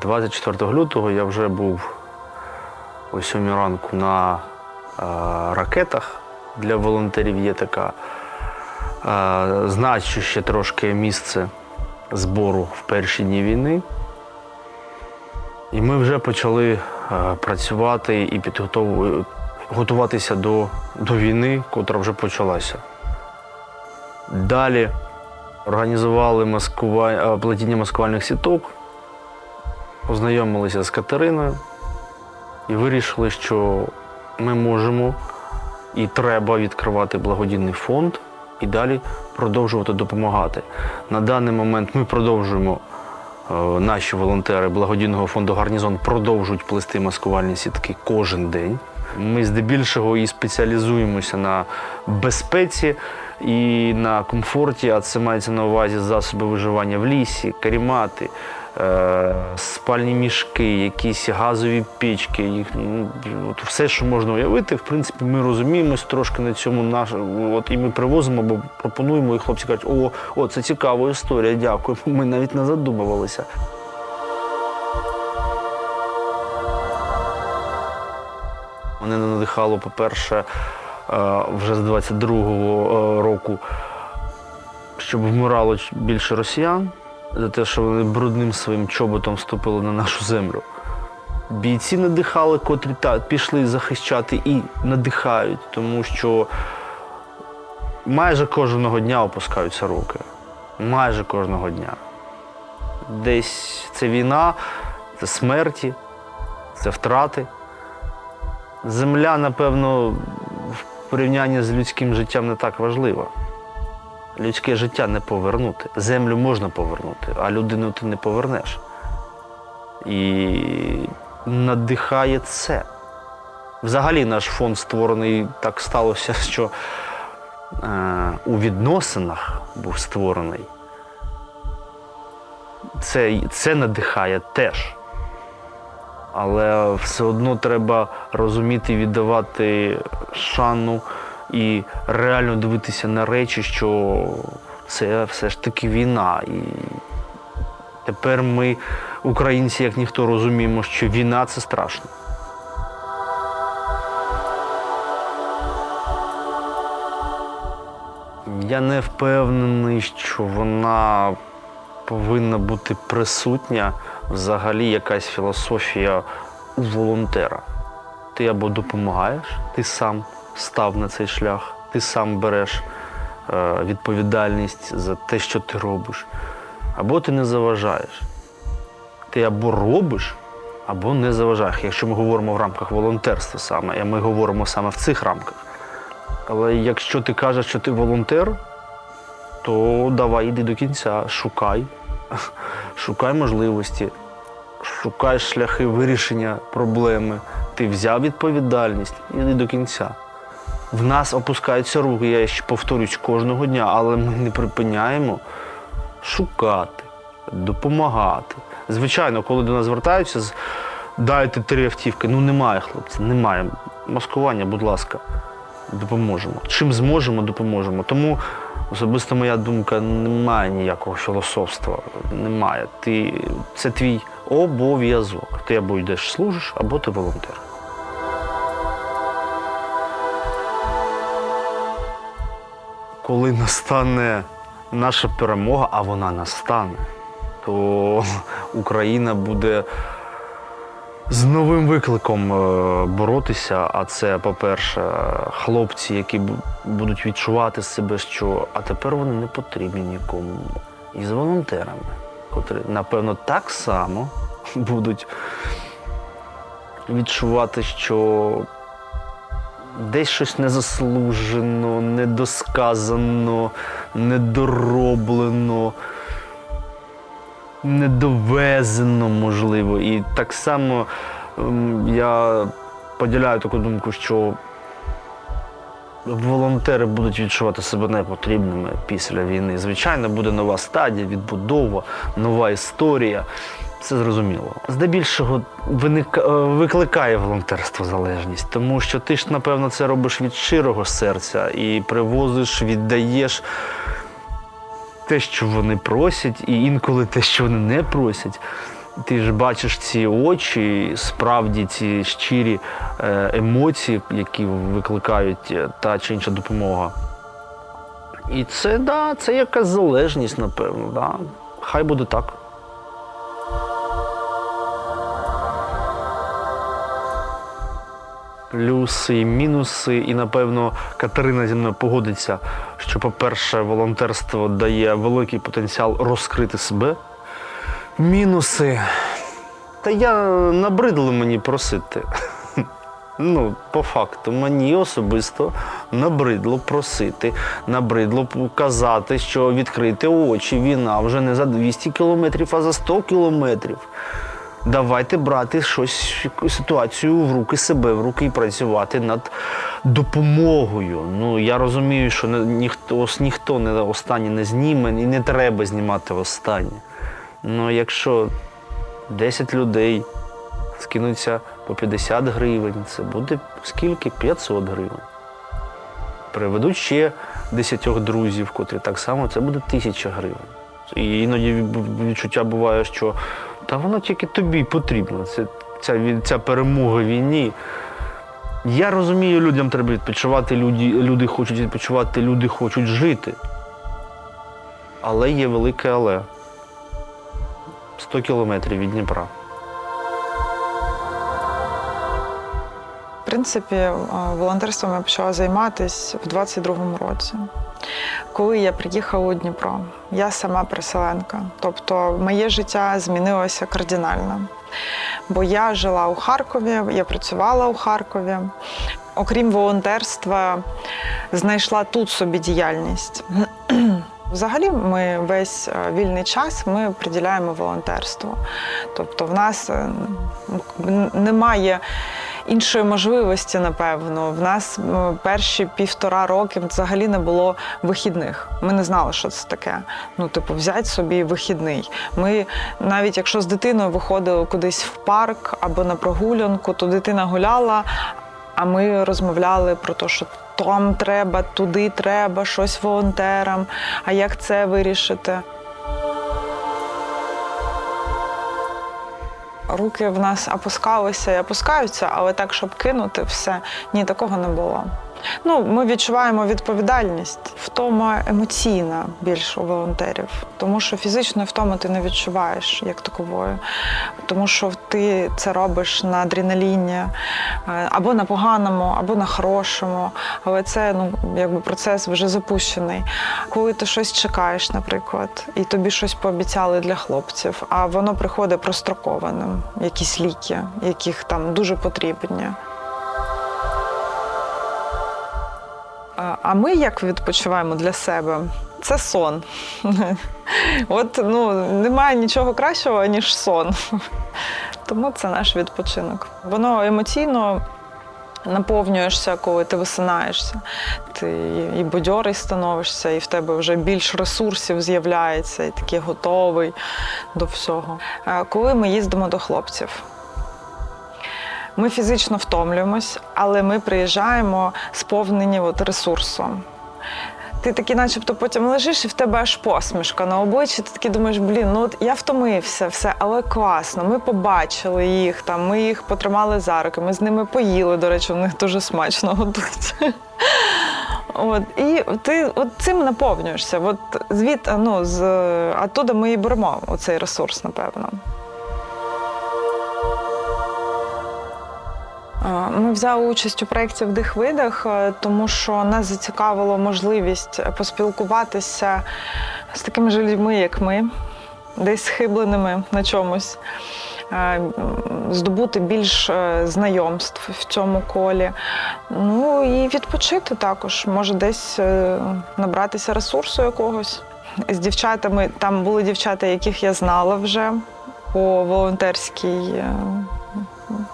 24 лютого я вже був о 7 ранку на е, ракетах. Для волонтерів є така е, значуще трошки місце збору в перші дні війни. І ми вже почали е, працювати і підготову- готуватися до, до війни, котра вже почалася. Далі організували маскува... плетіння маскувальних сіток, познайомилися з Катериною і вирішили, що ми можемо і треба відкривати благодійний фонд і далі продовжувати допомагати. На даний момент ми продовжуємо, е, наші волонтери благодійного фонду Гарнізон продовжують плести маскувальні сітки кожен день. Ми здебільшого і спеціалізуємося на безпеці і на комфорті, а це мається на увазі засоби виживання в лісі, карімати, спальні мішки, якісь газові печки, їх, ну, от все, що можна уявити, в принципі, ми розуміємось трошки на цьому от, і ми привозимо або пропонуємо, і хлопці кажуть, о, о, це цікава історія, дякую. Ми навіть не задумувалися. Мене надихало, по-перше, е, вже з 22-го року, щоб вмирало більше росіян за те, що вони брудним своїм чоботом вступили на нашу землю. Бійці надихали, котрі та, пішли захищати і надихають, тому що майже кожного дня опускаються руки. Майже кожного дня. Десь це війна, це смерті, це втрати. Земля, напевно, в порівнянні з людським життям не так важлива. Людське життя не повернути. Землю можна повернути, а людину ти не повернеш. І надихає це. Взагалі наш фонд створений так сталося, що е, у відносинах був створений. Це, це надихає теж. Але все одно треба розуміти, віддавати шану і реально дивитися на речі, що це все ж таки війна. І тепер ми, українці, як ніхто, розуміємо, що війна це страшно. Я не впевнений, що вона повинна бути присутня взагалі якась філософія у волонтера. Ти або допомагаєш, ти сам став на цей шлях, ти сам береш е, відповідальність за те, що ти робиш, або ти не заважаєш. Ти або робиш, або не заважаєш. Якщо ми говоримо в рамках волонтерства саме, і ми говоримо саме в цих рамках. Але якщо ти кажеш, що ти волонтер, то давай іди до кінця, шукай, шукай можливості, шукай шляхи вирішення проблеми. Ти взяв відповідальність, іди до кінця. В нас опускаються руки, я ще повторюсь кожного дня, але ми не припиняємо шукати, допомагати. Звичайно, коли до нас звертаються, дайте три автівки. Ну немає, хлопці, немає. Маскування, будь ласка, допоможемо. Чим зможемо, допоможемо. Тому особисто моя думка немає ніякого філософства. Немає. Ти, це твій обов'язок. Ти або йдеш служиш, або ти волонтер. Коли настане наша перемога, а вона настане, то Україна буде з новим викликом е, боротися. А це, по-перше, хлопці, які будуть відчувати себе, що а тепер вони не потрібні нікому. І з волонтерами, котрі, напевно, так само будуть відчувати, що десь щось незаслужено, недосказано, недороблено, недовезено, можливо. І так само ем, я поділяю таку думку, що волонтери будуть відчувати себе непотрібними після війни. Звичайно, буде нова стадія, відбудова, нова історія. Це зрозуміло. Здебільшого е, викликає волонтерство залежність, тому що ти ж, напевно, це робиш від щирого серця і привозиш, віддаєш те, що вони просять, і інколи те, що вони не просять. ти ж бачиш ці очі, справді ці щирі е, емоції, які викликають е, та чи інша допомога. І це, да, це якась залежність, напевно. Да. Хай буде так. Плюси і мінуси, і напевно Катерина зі мною погодиться, що, по-перше, волонтерство дає великий потенціал розкрити себе. Мінуси. Та я набридло мені просити. Ну, по факту, мені особисто набридло просити, набридло казати, що відкрити очі, війна вже не за 200 кілометрів, а за 100 кілометрів. Давайте брати щось, ситуацію в руки себе, в руки і працювати над допомогою. Ну я розумію, що ніхто ніхто не останнє не зніме і не треба знімати останнє. Ну якщо 10 людей скинуться по 50 гривень, це буде скільки? 500 гривень. Приведуть ще 10 друзів, котрі так само, це буде 1000 гривень. І іноді відчуття буває, що та воно тільки тобі потрібно. Це, ця, ця перемога в війні. Я розумію, людям треба відпочивати, люди, люди хочуть відпочивати, люди хочуть жити. Але є велике але. 100 кілометрів від Дніпра. Принципі, е, волонтерством я почала займатися в 22-му році. Коли я приїхала у Дніпро, я сама переселенка. Тобто моє життя змінилося кардинально. Бо я жила у Харкові, я працювала у Харкові. Окрім волонтерства, знайшла тут собі діяльність. Взагалі, ми весь е, вільний час ми приділяємо волонтерству. Тобто, в нас е, немає іншої можливості, напевно. В нас перші півтора роки взагалі не було вихідних. Ми не знали, що це таке. Ну, типу, взяти собі вихідний. Ми навіть якщо з дитиною виходили кудись в парк або на прогулянку, то дитина гуляла. А ми розмовляли про те, що там треба, туди треба, щось волонтерам. А як це вирішити? Руки в нас опускалися і опускаються, але так, щоб кинути все, ні, такого не було. Ну, ми відчуваємо відповідальність, втома емоційна більш у волонтерів, тому що фізичної втоми ти не відчуваєш як такової, тому що ти це робиш на адреналіні е, або на поганому, або на хорошому. Але це ну якби процес вже запущений. Коли ти щось чекаєш, наприклад, і тобі щось пообіцяли для хлопців, а воно приходить прострокованим, якісь ліки, яких там дуже потрібні. А- ми як відпочиваємо для себе? Це сон. От ну немає нічого кращого, ніж сон. Тому це наш відпочинок. Воно емоційно наповнюєшся, коли ти висинаєшся. Ти і бадьорий становишся, і в тебе вже більш ресурсів з'являється, і такий готовий до всього. Коли ми їздимо до хлопців, ми фізично втомлюємось, але ми приїжджаємо сповнені от ресурсом. Ти такий, начебто, потім лежиш, і в тебе аж посмішка на обличчі. Ти такий думаєш, блін, ну от я втомився, все, але класно. Ми побачили їх там, ми їх потримали за руки, ми з ними поїли. До речі, у них дуже смачно готують. От, і ти от цим наповнюєшся. От звід, ну, з оттуда ми і беремо оцей ресурс, напевно. Ми взяли участь у проєкті Вдих-видих, е, тому що нас зацікавила можливість поспілкуватися з такими ж людьми, як ми, десь схибленими на чомусь, е, здобути більш е, знайомств в цьому колі. Ну і відпочити також, може десь набратися ресурсу якогось. З дівчатами там були дівчата, яких я знала вже по волонтерській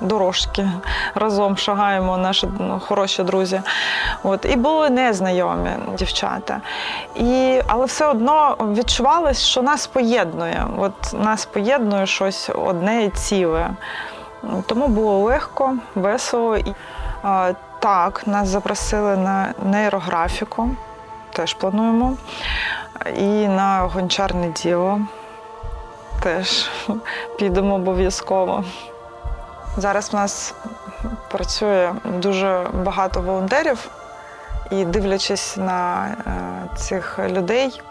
дорожки разом шагаємо, наші ну, хороші друзі. От, і були незнайомі дівчата. І, але все одно відчувалось, що нас поєднує. От нас поєднує щось одне і ціле. Тому було легко, весело. Так, нас запросили на нейрографіку, теж плануємо, і на гончарне діло. теж підемо обов'язково. Зараз в нас працює дуже багато волонтерів, і дивлячись на е, цих людей,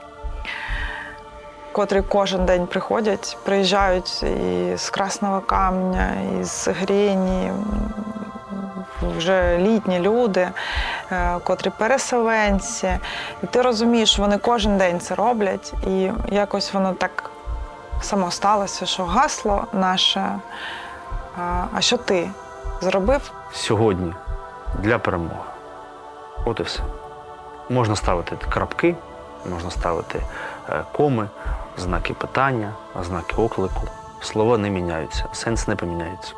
котрі кожен день приходять, приїжджають з Красного Камня, і з Грені, вже літні люди, е, котрі переселенці. І ти розумієш, вони кожен день це роблять, і якось воно так само сталося, що гасло наше. А, що ти зробив? Сьогодні для перемоги. От і все. Можна ставити крапки, можна ставити е, коми, знаки питання, знаки оклику. Слова не міняються, сенс не поміняється.